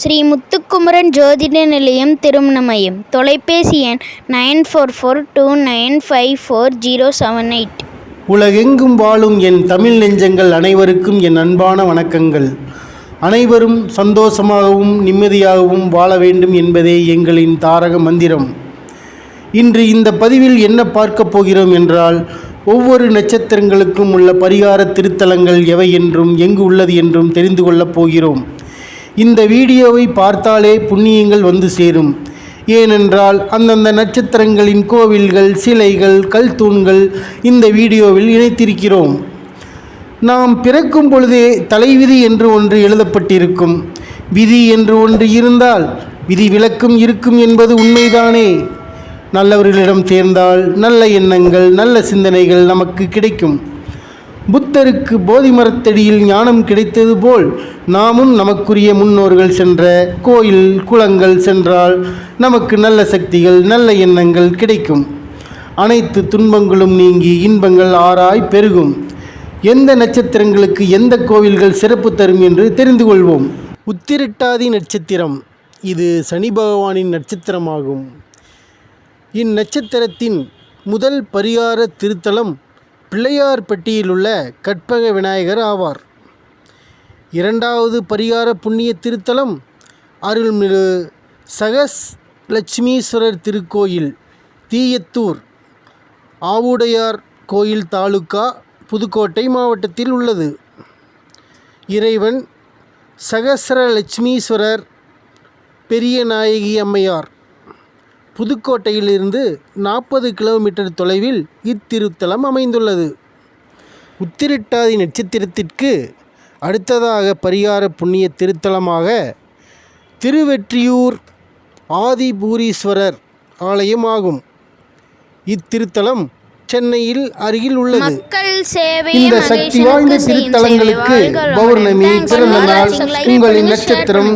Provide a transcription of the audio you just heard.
ஸ்ரீ முத்துக்குமரன் ஜோதிட நிலையம் திருமணமயம் தொலைபேசி எண் nine four four two nine five four zero seven eight. உலகெங்கும் வாழும் என் தமிழ் நெஞ்சங்கள் அனைவருக்கும் என் அன்பான வணக்கங்கள். அனைவரும் சந்தோஷமாகவும் நிம்மதியாகவும் வாழ வேண்டும் என்பதே எங்களின் தாரக மந்திரம். இன்று இந்த பதிவில் என்ன பார்க்கப் போகிறோம் என்றால் ஒவ்வொரு நட்சத்திரங்களுக்கும் உள்ள பரிகார திருத்தலங்கள் எவை என்றும் எங்கு உள்ளது என்றும் தெரிந்து கொள்ளப் போகிறோம். இந்த வீடியோவை பார்த்தாலே புண்ணியங்கள் வந்து சேரும். ஏனென்றால் அந்தந்த நட்சத்திரங்களின் கோவில்கள் சிலைகள் கல் தூண்கள் இந்த வீடியோவில் இணைத்திருக்கிறோம். நாம் பிறக்கும் பொழுதே தலைவிதி என்று ஒன்று எழுதப்பட்டிருக்கும். விதி என்று ஒன்று இருந்தால் விதி விளக்கும் இருக்கும் என்பது உண்மைதானே. நல்லவர்களிடம் சேர்ந்தால் நல்ல எண்ணங்கள் நல்ல சிந்தனைகள் நமக்கு கிடைக்கும். புத்தருக்கு போதி மரத்தடியில் ஞானம் கிடைத்தது போல் நாமும் நமக்குரிய முன்னோர்கள் சென்ற கோயில் குளங்கள் சென்றால் நமக்கு நல்ல சக்திகள் நல்ல எண்ணங்கள் கிடைக்கும். அனைத்து துன்பங்களும் நீங்கி இன்பங்கள் ஆராய் பெருகும். எந்த நட்சத்திரங்களுக்கு எந்த கோவில்கள் சிறப்பு தரும் என்று தெரிந்து கொள்வோம். உத்திரட்டாதி நட்சத்திரம் இது சனி பகவானின் நட்சத்திரமாகும். இந்நட்சத்திரத்தின் முதல் பரிகார திருத்தலம் பிள்ளையார்பட்டியில் உள்ள கற்பக விநாயகர் ஆவார். இரண்டாவது பரிகார புண்ணிய திருத்தலம் அருள்மிகு சகஸ் லட்சுமீஸ்வரர் திருக்கோயில் தீயத்தூர் ஆவுடையார் கோயில் தாலுக்கா புதுக்கோட்டை மாவட்டத்தில் உள்ளது. இறைவன் சகசர லட்சுமீஸ்வரர் பெரிய நாயகி அம்மையார் புதுக்கோட்டையிலிருந்து நாற்பது கிலோமீட்டர் தொலைவில் இத்திருத்தலம் அமைந்துள்ளது. உத்திரட்டாதி நட்சத்திரத்திற்கு அடுத்ததாக பரிகார புண்ணிய திருத்தலமாக திருவெற்றியூர் ஆதிபூரீஸ்வரர் ஆலயம் ஆகும். இத்திருத்தலம் சென்னையில் அருகில் உள்ளது. இந்த சக்தி வாய்ந்த திருத்தலங்களுக்கு பௌர்ணமி பிறந்த நாள் உங்களின் நட்சத்திரம்